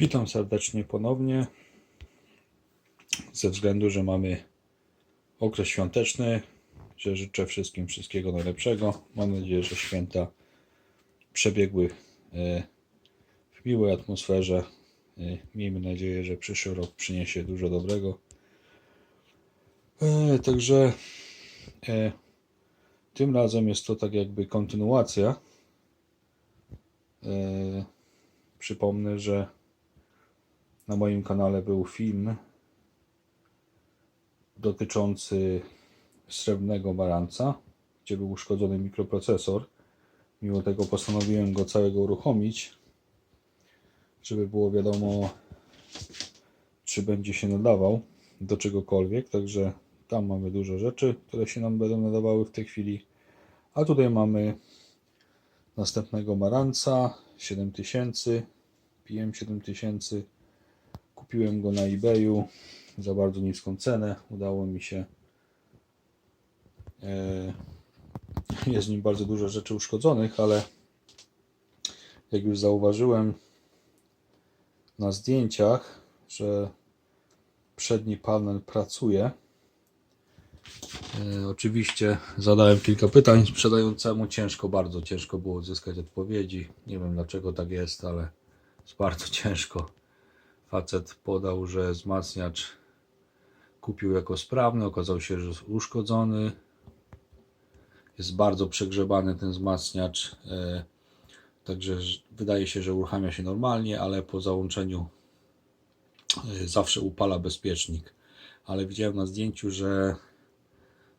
Witam serdecznie ponownie. Ze względu, że mamy okres świąteczny, że życzę wszystkim wszystkiego najlepszego. Mam nadzieję, że święta przebiegły e, w miłej atmosferze. E, Miejmy nadzieję, że przyszły rok przyniesie dużo dobrego. E, Także tym razem jest to tak jakby kontynuacja. Przypomnę, że na moim kanale był film dotyczący srebrnego baranca, gdzie był uszkodzony mikroprocesor. Mimo tego postanowiłem go całego uruchomić, żeby było wiadomo, czy będzie się nadawał do czegokolwiek. Także tam mamy dużo rzeczy, które się nam będą nadawały w tej chwili. A tutaj mamy następnego baranca 7000 PM 7000 Kupiłem go na eBayu za bardzo niską cenę. Udało mi się. E, Jest w nim bardzo dużo rzeczy uszkodzonych, ale jak już zauważyłem na zdjęciach, że przedni panel pracuje. E, Oczywiście zadałem kilka pytań sprzedającemu. Ciężko, bardzo ciężko było uzyskać odpowiedzi. Nie wiem dlaczego tak jest, ale jest bardzo ciężko. Facet podał, że wzmacniacz kupił jako sprawny, okazał się, że jest uszkodzony. Jest bardzo przegrzebany ten wzmacniacz. e, Także wydaje się, że uruchamia się normalnie, ale po załączeniu e, zawsze upala bezpiecznik. Ale widziałem na zdjęciu, że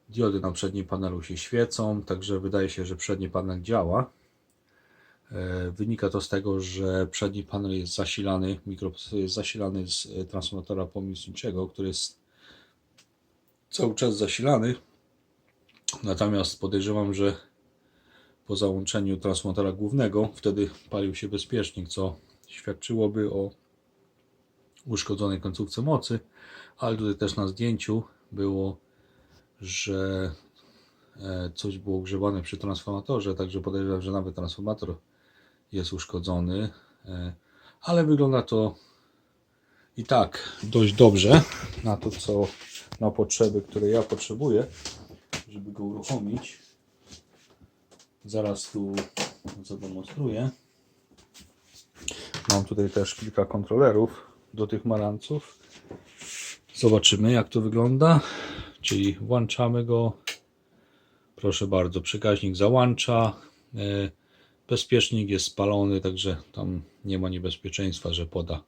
diody na przednim panelu się świecą, także wydaje się, że przedni panel działa. E, Wynika to z tego, że przedni panel jest zasilany, mikroprocesor jest zasilany z e, transformatora pomocniczego, który jest cały czas zasilany. Natomiast podejrzewam, że po załączeniu transformatora głównego wtedy palił się bezpiecznik, co świadczyłoby o uszkodzonej końcówce mocy, ale tutaj też na zdjęciu było, że e, coś było grzewane przy transformatorze, także podejrzewam, że nawet transformator jest uszkodzony, e, ale wygląda to i tak dość dobrze na to, co na potrzeby, które ja potrzebuję, żeby go uruchomić. Zaraz tu zademonstruję. Mam tutaj też kilka kontrolerów do tych maranców. Zobaczymy, jak to wygląda. Czyli włączamy go. Proszę bardzo, przekaźnik załącza. E, Bezpiecznik jest spalony, także tam nie ma niebezpieczeństwa, że poda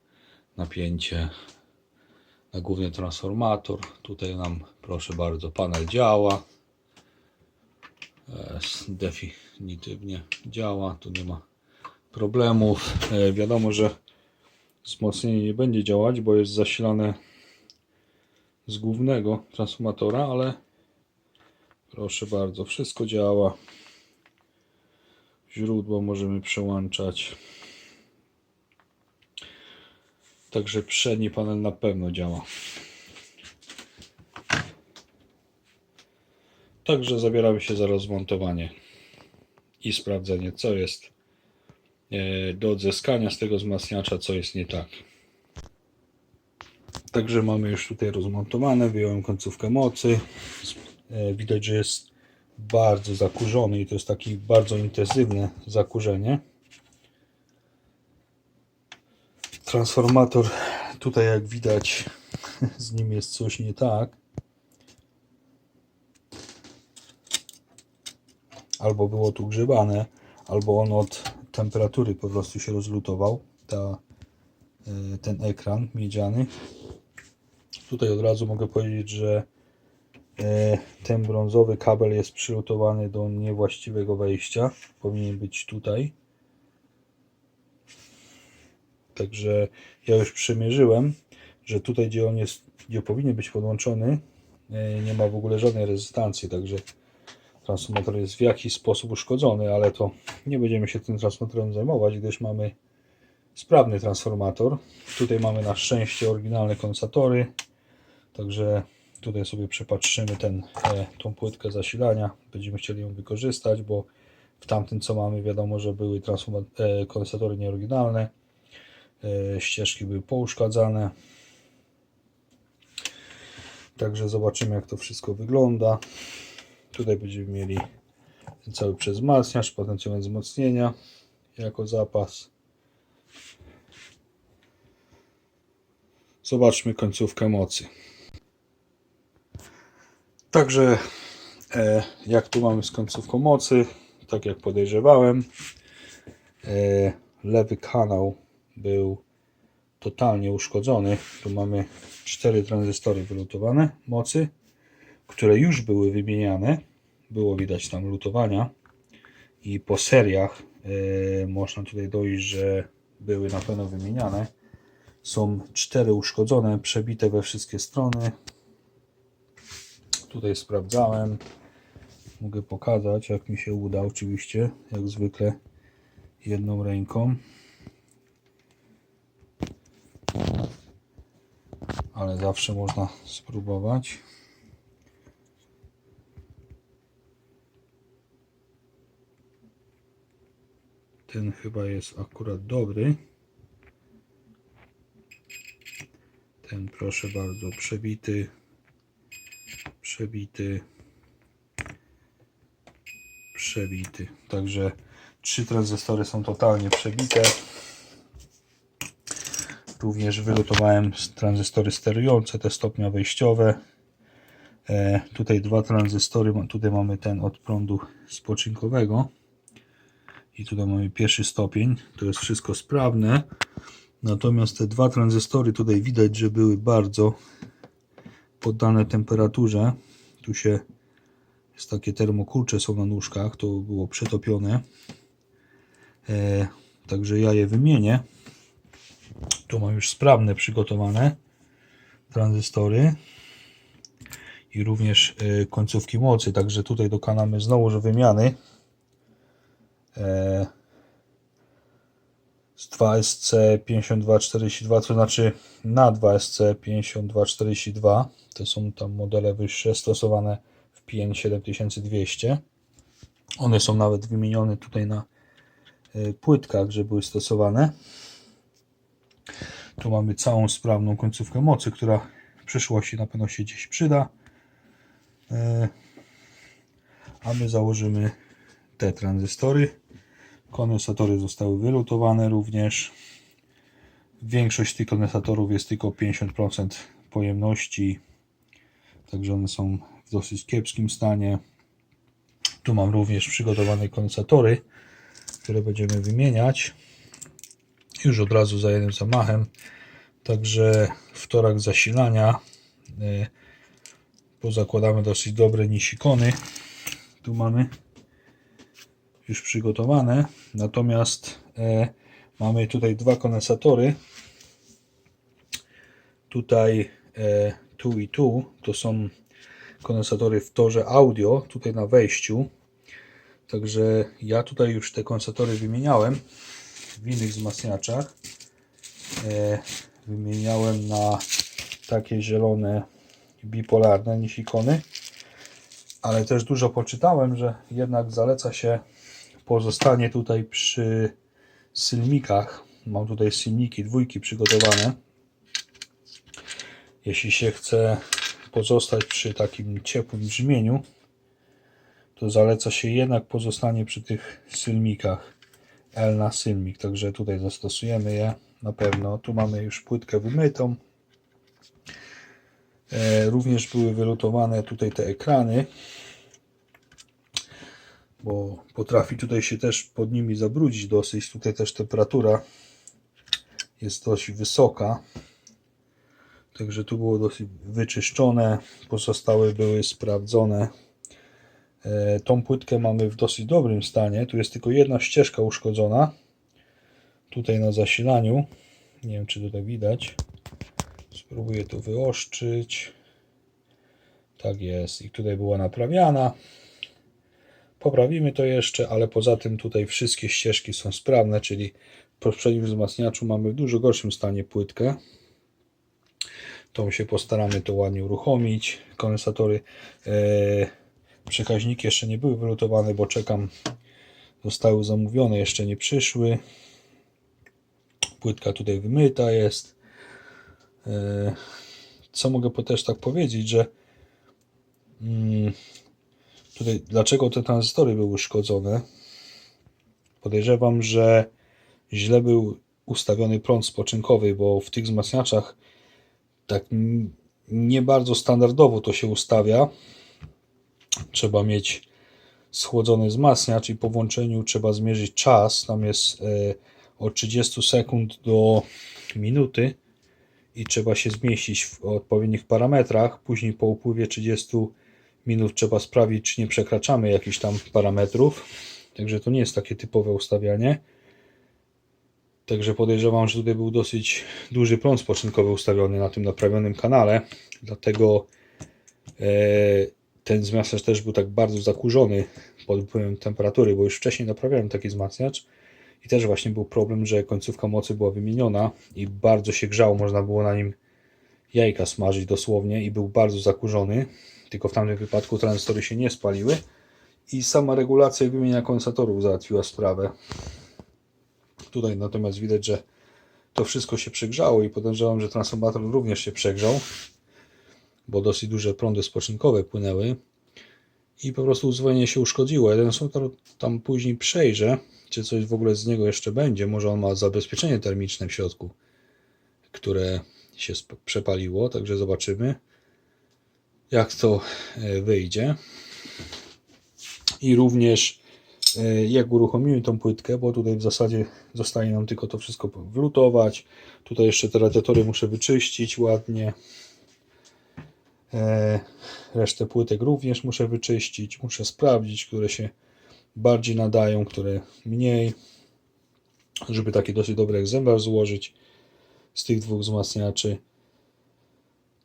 napięcie na główny transformator. Tutaj nam, proszę bardzo, panel działa. E, Definitywnie działa, tu nie ma problemów. E, Wiadomo, że wzmocnienie nie będzie działać, bo jest zasilane z głównego transformatora, ale proszę bardzo, wszystko działa. Źródło możemy przełączać. Także przedni panel na pewno działa. Także zabieramy się za rozmontowanie i sprawdzenie, co jest e, do odzyskania z tego wzmacniacza, co jest nie tak. Także mamy już tutaj rozmontowane. Wyjąłem końcówkę mocy. E, Widać, że jest bardzo zakurzony i to jest takie bardzo intensywne zakurzenie. Transformator tutaj jak widać z nim jest coś nie tak. Albo było tu grzebane, albo on od temperatury po prostu się rozlutował. Ta, e, ten ekran miedziany. Tutaj od razu mogę powiedzieć, że ten brązowy kabel jest przylutowany do niewłaściwego wejścia. Powinien być tutaj. Także ja już przymierzyłem, że tutaj, gdzie on jest, gdzie powinien być podłączony, e, nie ma w ogóle żadnej rezystancji. Także transformator jest w jakiś sposób uszkodzony, ale to nie będziemy się tym transformatorem zajmować, gdyż mamy sprawny transformator. Tutaj mamy na szczęście oryginalne kondensatory. Także tutaj sobie przepatrzymy ten, e, tą płytkę zasilania. Będziemy chcieli ją wykorzystać, bo w tamtym co mamy wiadomo, że były e, kondensatory nieoryginalne. e, ścieżki były pouszkadzane. Także zobaczymy jak to wszystko wygląda. Tutaj będziemy mieli cały przezmacniacz, potencjometr wzmocnienia jako zapas. Zobaczmy końcówkę mocy. Także e, jak tu mamy z końcówką mocy, tak jak podejrzewałem, e, lewy kanał był totalnie uszkodzony. Tu mamy cztery tranzystory wylutowane mocy, które już były wymieniane. Było widać tam lutowania i po seriach e, można tutaj dojść, że były na pewno wymieniane. Są cztery uszkodzone, przebite we wszystkie strony. Tutaj sprawdzałem. Mogę pokazać, jak mi się uda, oczywiście, jak zwykle jedną ręką. Ale zawsze można spróbować. Ten chyba jest akurat dobry. Ten proszę bardzo, przebity, przebity, przebity. Także trzy tranzystory są totalnie przebite. Również wylutowałem tranzystory sterujące, te stopnia wejściowe. E, tutaj dwa tranzystory, tutaj mamy ten od prądu spoczynkowego. I tutaj mamy pierwszy stopień, to jest wszystko sprawne. Natomiast te dwa tranzystory tutaj widać, że były bardzo poddane temperaturze. Tu się jest takie termokurcze są na nóżkach, to było przetopione. E, także ja je wymienię. Tu mam już sprawne przygotowane tranzystory i również e, końcówki mocy. Także tutaj dokonamy znowu wymiany. E, z 2SC5242, to znaczy na 2SC5242. To są tam modele wyższe stosowane w PN 7200. One są nawet wymienione tutaj na e, płytkach, że były stosowane. Tu mamy całą sprawną końcówkę mocy, która w przyszłości na pewno się gdzieś przyda. E, A my założymy te tranzystory. Kondensatory zostały wylutowane również. Większość tych kondensatorów jest tylko 50% pojemności, także one są w dosyć kiepskim stanie. Tu mam również przygotowane kondensatory, które będziemy wymieniać już od razu za jednym zamachem. Także w torach zasilania y, pozakładamy dosyć dobre nisikony. Tu mamy już przygotowane. Natomiast e, mamy tutaj dwa kondensatory. Tutaj e, tu i tu to są kondensatory w torze audio, tutaj na wejściu. Także ja tutaj już te kondensatory wymieniałem w innych wzmacniaczach. E, wymieniałem na takie zielone bipolarne nisikony. Ale też dużo poczytałem, że jednak zaleca się pozostanie tutaj przy sylmikach. Mam tutaj sylmiki dwójki przygotowane. Jeśli się chce pozostać przy takim ciepłym brzmieniu, to zaleca się jednak pozostanie przy tych sylmikach L na. Także tutaj zastosujemy je na pewno. Tu mamy już płytkę wymytą. E, Również były wylutowane tutaj te ekrany bo potrafi tutaj się też pod nimi zabrudzić dosyć. Tutaj też temperatura jest dość wysoka. Także tu było dosyć wyczyszczone, pozostałe były sprawdzone. E, tą płytkę mamy w dosyć dobrym stanie. Tu jest tylko jedna ścieżka uszkodzona. Tutaj na zasilaniu. Nie wiem, czy tutaj widać. Spróbuję to wyostrzyć. Tak jest. I tutaj była naprawiana. Poprawimy to jeszcze, ale poza tym tutaj wszystkie ścieżki są sprawne, czyli w poprzednim wzmacniaczu mamy w dużo gorszym stanie płytkę. Tą się postaramy to ładnie uruchomić. Kondensatory, e, przekaźniki jeszcze nie były wylutowane, bo czekam, zostały zamówione, jeszcze nie przyszły. Płytka tutaj wymyta jest. E, Co mogę po- też tak powiedzieć, że mm, tutaj dlaczego te tranzystory były uszkodzone? Podejrzewam, że źle był ustawiony prąd spoczynkowy, bo w tych wzmacniaczach tak nie bardzo standardowo to się ustawia. Trzeba mieć schłodzony wzmacniacz i po włączeniu trzeba zmierzyć czas. Tam jest e, od 30 sekund do minuty i trzeba się zmieścić w odpowiednich parametrach. Później po upływie 30 minut trzeba sprawdzić, czy nie przekraczamy jakichś tam parametrów. Także to nie jest takie typowe ustawianie. Także podejrzewam, że tutaj był dosyć duży prąd spoczynkowy ustawiony na tym naprawionym kanale. Dlatego e, ten wzmacniacz też był tak bardzo zakurzony pod wpływem temperatury, bo już wcześniej naprawiałem taki wzmacniacz i też właśnie był problem, że końcówka mocy była wymieniona i bardzo się grzało, można było na nim jajka smażyć dosłownie i był bardzo zakurzony, tylko w tamtym wypadku tranzystory się nie spaliły i sama regulacja i wymiana kondensatorów załatwiła sprawę. Tutaj natomiast widać, że to wszystko się przegrzało i podejrzewam, że transformator również się przegrzał, bo dosyć duże prądy spoczynkowe płynęły i po prostu uzwolnienie się uszkodziło. Jeden transformator tam później przejrzę, czy coś w ogóle z niego jeszcze będzie. Może on ma zabezpieczenie termiczne w środku, które się przepaliło, także zobaczymy, jak to e, wyjdzie. I również e, jak uruchomimy tą płytkę, bo tutaj w zasadzie zostaje nam tylko to wszystko wlutować. Tutaj jeszcze te radiatory muszę wyczyścić ładnie. E, Resztę płytek również muszę wyczyścić. Muszę sprawdzić, które się bardziej nadają, które mniej. Żeby taki dosyć dobry egzemplarz złożyć z tych dwóch wzmacniaczy.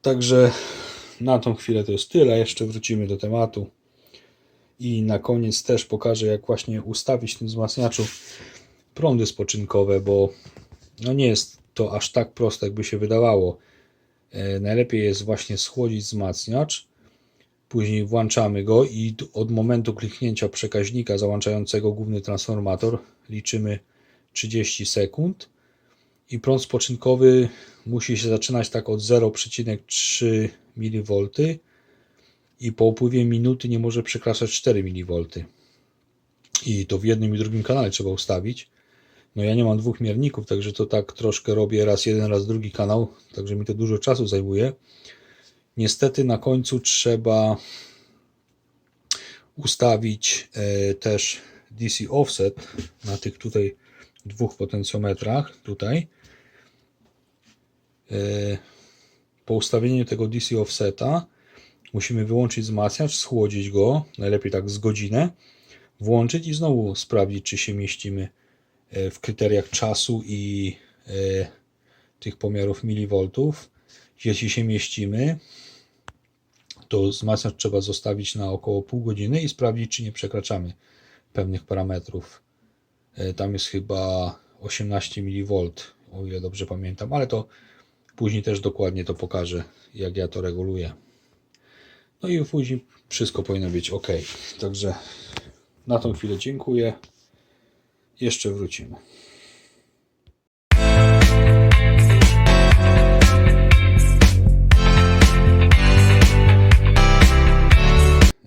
Także na tą chwilę to jest tyle. Jeszcze wrócimy do tematu. I na koniec też pokażę, jak właśnie ustawić w tym wzmacniaczu prądy spoczynkowe, bo no nie jest to aż tak proste, jakby się wydawało. E, Najlepiej jest właśnie schłodzić wzmacniacz, później włączamy go i od momentu kliknięcia przekaźnika załączającego główny transformator liczymy 30 sekund i prąd spoczynkowy musi się zaczynać tak od 0,3 mV i po upływie minuty nie może przekraczać 4 mV. I to w jednym i drugim kanale trzeba ustawić. No ja nie mam dwóch mierników, także to tak troszkę robię raz jeden, raz drugi kanał, także mi to dużo czasu zajmuje. Niestety na końcu trzeba ustawić e, też DC offset na tych tutaj dwóch potencjometrach tutaj. E, po ustawieniu tego DC offseta musimy wyłączyć wzmacniacz, schłodzić go, najlepiej tak z godzinę, włączyć i znowu sprawdzić, czy się mieścimy e, w kryteriach czasu i e, tych pomiarów milivoltów. Jeśli się mieścimy, to wzmacniacz trzeba zostawić na około pół godziny i sprawdzić, czy nie przekraczamy pewnych parametrów. Tam jest chyba 18 mV, o ile dobrze pamiętam, ale to później też dokładnie to pokażę, jak ja to reguluję. No i później wszystko powinno być ok. Także na tą chwilę dziękuję. Jeszcze wrócimy.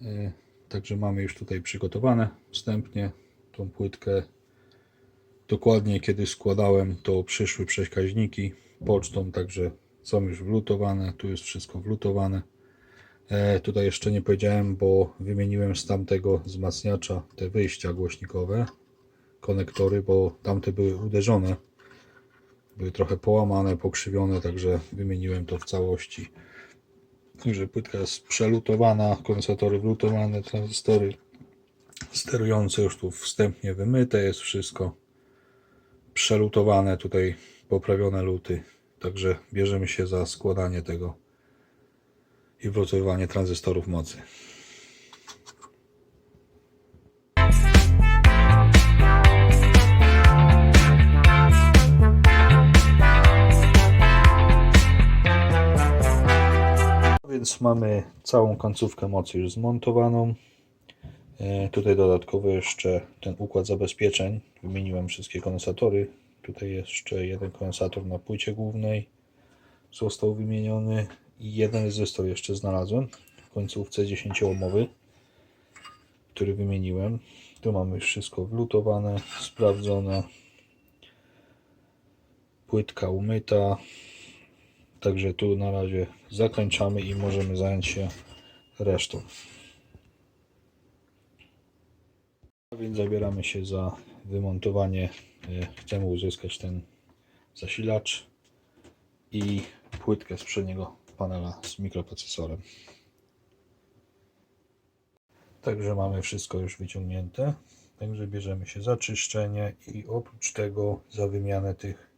E, Także mamy już tutaj przygotowane wstępnie tą płytkę. Dokładnie kiedy składałem, to przyszły przekaźniki pocztą, także są już wlutowane. Tu jest wszystko wlutowane. E, tutaj jeszcze nie powiedziałem, bo wymieniłem z tamtego wzmacniacza te wyjścia głośnikowe, konektory, bo tamte były uderzone. Były trochę połamane, pokrzywione, także wymieniłem to w całości. Także płytka jest przelutowana, kondensatory wlutowane, tranzystory sterujące już tu wstępnie wymyte jest wszystko. Przelutowane tutaj, poprawione luty. Także bierzemy się za składanie tego i wlutowanie tranzystorów mocy. Więc mamy całą końcówkę mocy już zmontowaną. E, Tutaj dodatkowo jeszcze ten układ zabezpieczeń. Wymieniłem wszystkie kondensatory Tutaj jeszcze jeden kondensator na płycie głównej został wymieniony i jeden rezystor jeszcze znalazłem w końcówce 10-ohmowy, który wymieniłem. Tu mamy już wszystko wlutowane, sprawdzone. Płytka umyta. Także tu na razie zakończamy i możemy zająć się resztą. A więc zabieramy się za wymontowanie. e, Chcemy uzyskać ten zasilacz i płytkę z przedniego panela z mikroprocesorem. Także mamy wszystko już wyciągnięte. Także bierzemy się za czyszczenie i oprócz tego za wymianę tych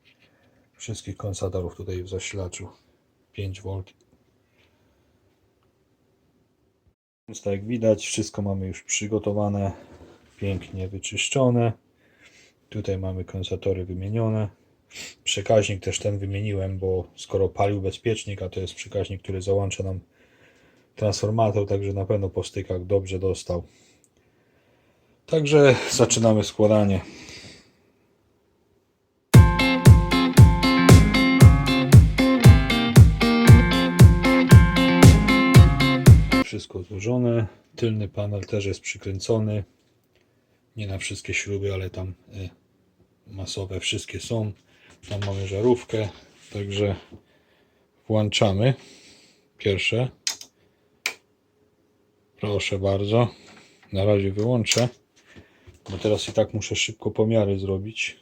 wszystkich kondensatorów tutaj w zasilaczu 5V. Więc tak jak widać, wszystko mamy już przygotowane, pięknie wyczyszczone. Tutaj mamy kondensatory wymienione. Przekaźnik też ten wymieniłem, bo skoro palił bezpiecznik, a to jest przekaźnik, który załącza nam transformator, także na pewno po stykach dobrze dostał. Także zaczynamy składanie. Wszystko złożone. Tylny panel też jest przykręcony. Nie na wszystkie śruby, ale tam y, masowe wszystkie są. Tam mamy żarówkę, także włączamy. Pierwsze. Proszę bardzo. Na razie wyłączę, bo teraz i tak muszę szybko pomiary zrobić.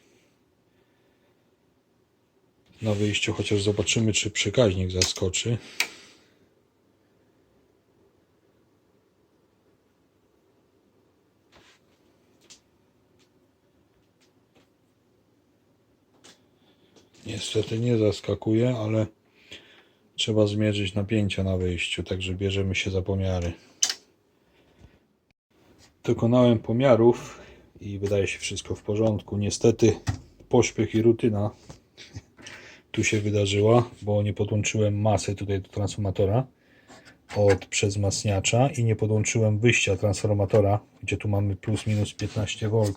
Na wyjściu chociaż zobaczymy, czy przekaźnik zaskoczy. Niestety nie zaskakuje, ale trzeba zmierzyć napięcia na wyjściu, także bierzemy się za pomiary. Dokonałem pomiarów i wydaje się wszystko w porządku. Niestety pośpiech i rutyna tu się wydarzyła, bo nie podłączyłem masy tutaj do transformatora od przezmacniacza i nie podłączyłem wyjścia transformatora, gdzie tu mamy plus minus 15V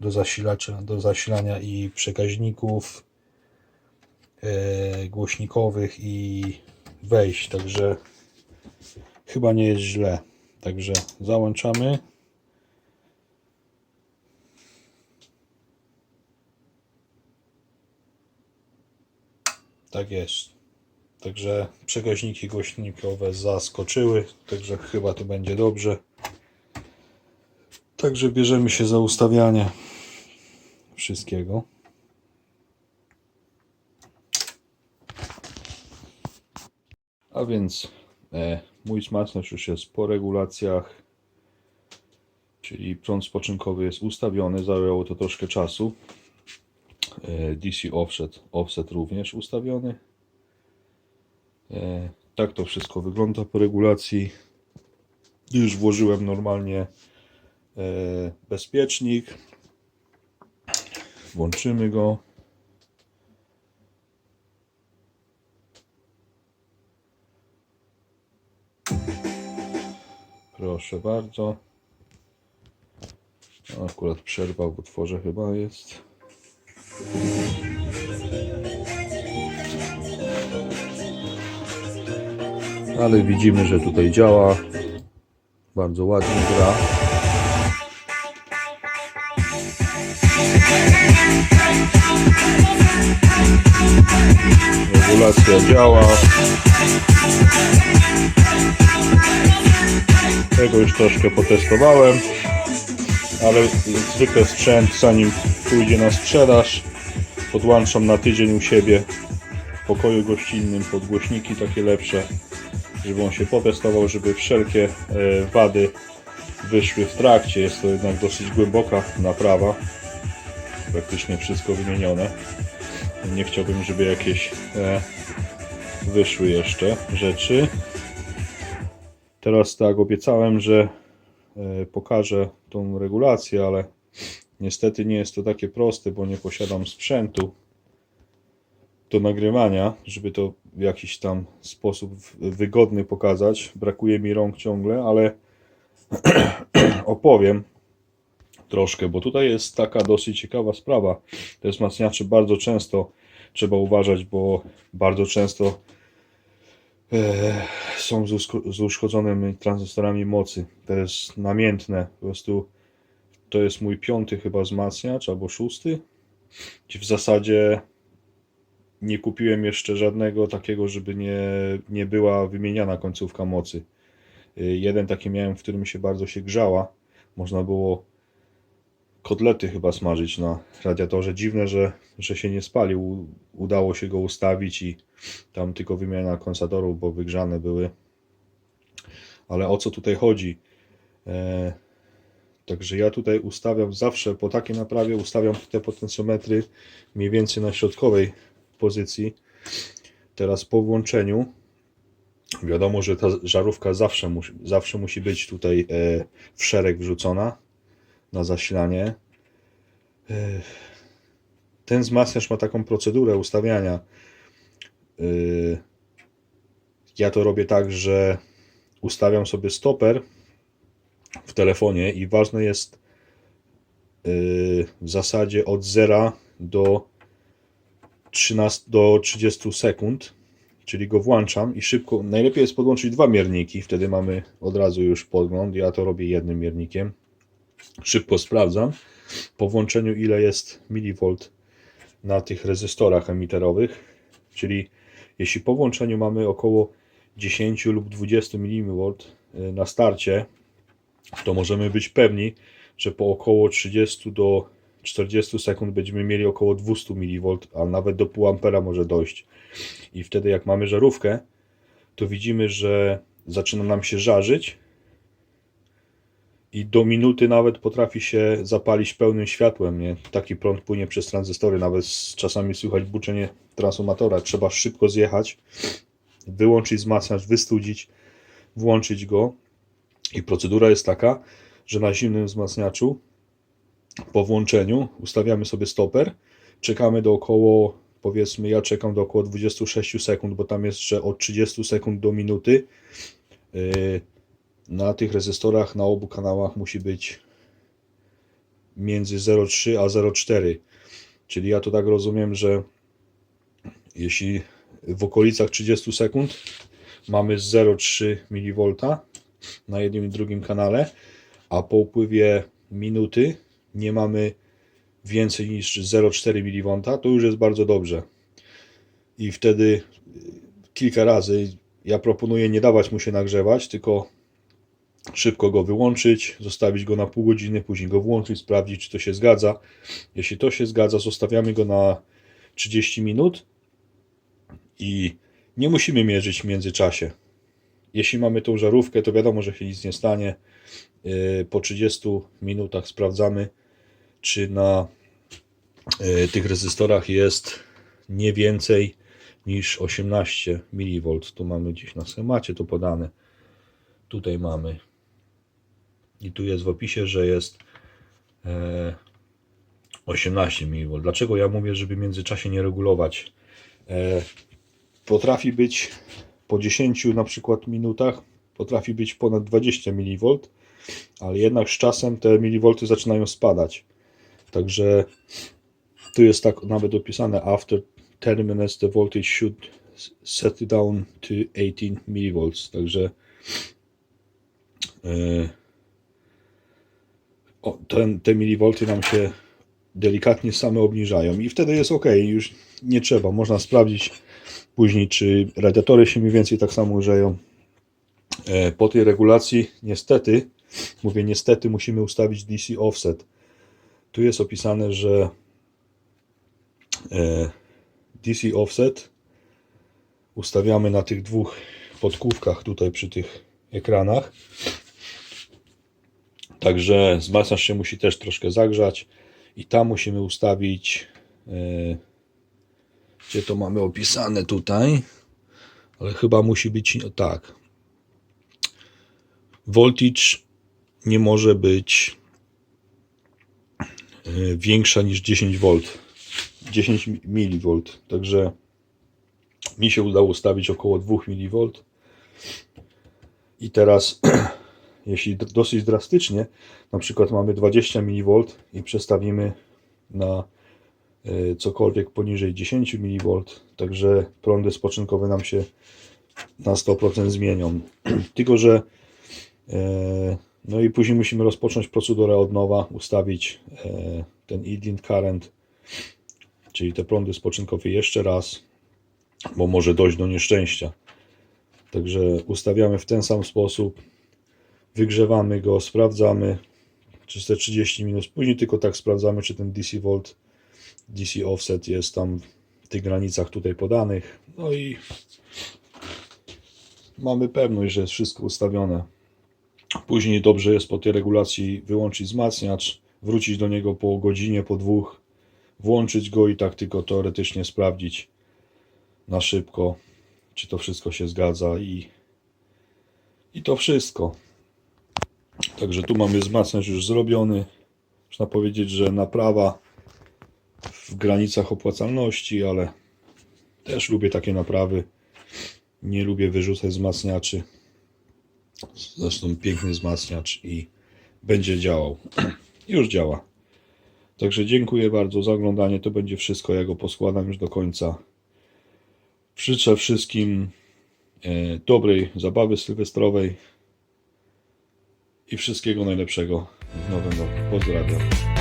do zasilacza, do zasilania i przekaźników głośnikowych i wejść, także chyba nie jest źle. Także załączamy. Tak jest. Także przekaźniki głośnikowe zaskoczyły, także chyba to będzie dobrze. Także bierzemy się za ustawianie wszystkiego. A więc e, mój smaczność już jest po regulacjach, czyli prąd spoczynkowy jest ustawiony, zajęło to troszkę czasu. E, DC offset, offset również ustawiony. E, tak to wszystko wygląda po regulacji. Już włożyłem normalnie e, bezpiecznik. Włączymy go. Proszę bardzo. No, Akurat przerwał w utworze chyba jest. Ale widzimy, że tutaj działa. Bardzo ładnie gra. Regulacja działa. Tego już troszkę potestowałem, ale zwykle sprzęt zanim pójdzie na sprzedaż podłączam na tydzień u siebie w pokoju gościnnym pod głośniki takie lepsze, żeby on się potestował, żeby wszelkie e, wady wyszły w trakcie. Jest to jednak dosyć głęboka naprawa, praktycznie wszystko wymienione. Nie chciałbym, żeby jakieś e, wyszły jeszcze rzeczy. Teraz tak, obiecałem, że e, pokażę tą regulację, ale niestety nie jest to takie proste, bo nie posiadam sprzętu do nagrywania, żeby to w jakiś tam sposób wygodny pokazać. Brakuje mi rąk ciągle, ale opowiem troszkę, bo tutaj jest taka dosyć ciekawa sprawa. Te wzmacniacze bardzo często trzeba uważać, bo bardzo często są z, uszko- z uszkodzonymi tranzystorami mocy. To jest namiętne. Po prostu to jest mój piąty chyba wzmacniacz albo szósty. W zasadzie nie kupiłem jeszcze żadnego takiego, żeby nie, nie była wymieniana końcówka mocy. Y, Jeden taki miałem, w którym się bardzo się grzała. Można było kotlety chyba smażyć na radiatorze. Dziwne, że, że się nie spalił. Udało się go ustawić i tam tylko wymiana kondensatorów, bo wygrzane były. Ale o co tutaj chodzi? E, Także ja tutaj ustawiam zawsze po takiej naprawie ustawiam te potencjometry mniej więcej na środkowej pozycji. Teraz po włączeniu wiadomo, że ta żarówka zawsze musi, zawsze musi być tutaj e, w szereg wrzucona na zasilanie. E, ten wzmacniacz ma taką procedurę ustawiania. E, ja to robię tak, że ustawiam sobie stoper w telefonie i ważne jest yy, w zasadzie od 0 do 13 do 30 sekund, czyli go włączam i szybko, najlepiej jest podłączyć dwa mierniki, wtedy mamy od razu już podgląd, ja to robię jednym miernikiem, szybko sprawdzam po włączeniu ile jest milivolt na tych rezystorach emiterowych, czyli jeśli po włączeniu mamy około 10 lub 20 mV na starcie, to możemy być pewni, że po około 30 do 40 sekund będziemy mieli około 200 mV, a nawet do pół ampera może dojść. I wtedy jak mamy żarówkę, to widzimy, że zaczyna nam się żarzyć i do minuty nawet potrafi się zapalić pełnym światłem. Nie? Taki prąd płynie przez tranzystory, nawet czasami słychać buczenie transformatora. Trzeba szybko zjechać, wyłączyć wzmacniacz, wystudzić, włączyć go i procedura jest taka, że na zimnym wzmacniaczu po włączeniu ustawiamy sobie stoper, czekamy do około, powiedzmy, ja czekam do około 26 sekund, bo tam jest, że od 30 sekund do minuty yy, na tych rezystorach na obu kanałach musi być między 0,3 a 0,4. Czyli ja to tak rozumiem, że jeśli w okolicach 30 sekund mamy 0,3 mV, na jednym i drugim kanale, a po upływie minuty nie mamy więcej niż 0,4 mV, to już jest bardzo dobrze. I wtedy kilka razy ja proponuję nie dawać mu się nagrzewać, tylko szybko go wyłączyć, zostawić go na pół godziny, później go włączyć, sprawdzić, czy to się zgadza. Jeśli to się zgadza, zostawiamy go na 30 minut i nie musimy mierzyć w międzyczasie jeśli mamy tą żarówkę, to wiadomo, że się nic nie stanie. Yy, Po 30 minutach sprawdzamy, czy na yy, tych rezystorach jest nie więcej niż 18 mV. Tu mamy gdzieś na schemacie to podane. Tutaj mamy. I tu jest w opisie, że jest e, 18 mV. Dlaczego ja mówię, żeby w międzyczasie nie regulować? E, Potrafi być po 10 na przykład minutach potrafi być ponad 20 mV, ale jednak z czasem te milivolty zaczynają spadać. Także tu jest tak nawet opisane after 10 minutes the voltage should set down to 18 mV. Także e, ten, te milivolty nam się delikatnie same obniżają i wtedy jest ok, już nie trzeba, można sprawdzić później, czy radiatory się mniej więcej tak samo grzeją. E, Po tej regulacji, niestety, mówię niestety, musimy ustawić DC offset. Tu jest opisane, że e, DC offset ustawiamy na tych dwóch podkówkach tutaj przy tych ekranach. Także wzmacniacz się musi też troszkę zagrzać i tam musimy ustawić e, gdzie to mamy opisane tutaj, ale chyba musi być tak. Voltage nie może być e, większa niż 10 V. 10 mV. Także mi się udało ustawić około 2 mV. I teraz jeśli dosyć drastycznie, na przykład mamy 20 mV i przestawimy na e, cokolwiek poniżej 10 mV, także prądy spoczynkowe nam się na 100% zmienią. Tylko, że e, no i później musimy rozpocząć procedurę od nowa, ustawić e, ten idling current, czyli te prądy spoczynkowe jeszcze raz, bo może dojść do nieszczęścia. Także ustawiamy w ten sam sposób, wygrzewamy go, sprawdzamy, czy te 30 minut, później tylko tak sprawdzamy, czy ten DC volt, DC offset jest tam w tych granicach tutaj podanych, no i mamy pewność, że jest wszystko ustawione. Później dobrze jest po tej regulacji wyłączyć wzmacniacz, wrócić do niego po godzinie, po dwóch, włączyć go i tak tylko teoretycznie sprawdzić na szybko, czy to wszystko się zgadza i, i to wszystko. Także tu mamy wzmacniacz już zrobiony. Można powiedzieć, że naprawa w granicach opłacalności, ale też lubię takie naprawy. Nie lubię wyrzucać wzmacniaczy. Zresztą piękny wzmacniacz i będzie działał. Już działa. Także dziękuję bardzo za oglądanie. To będzie wszystko. Ja go poskładam już do końca. Życzę wszystkim e, dobrej zabawy sylwestrowej i wszystkiego najlepszego w nowym roku. Pozdrawiam.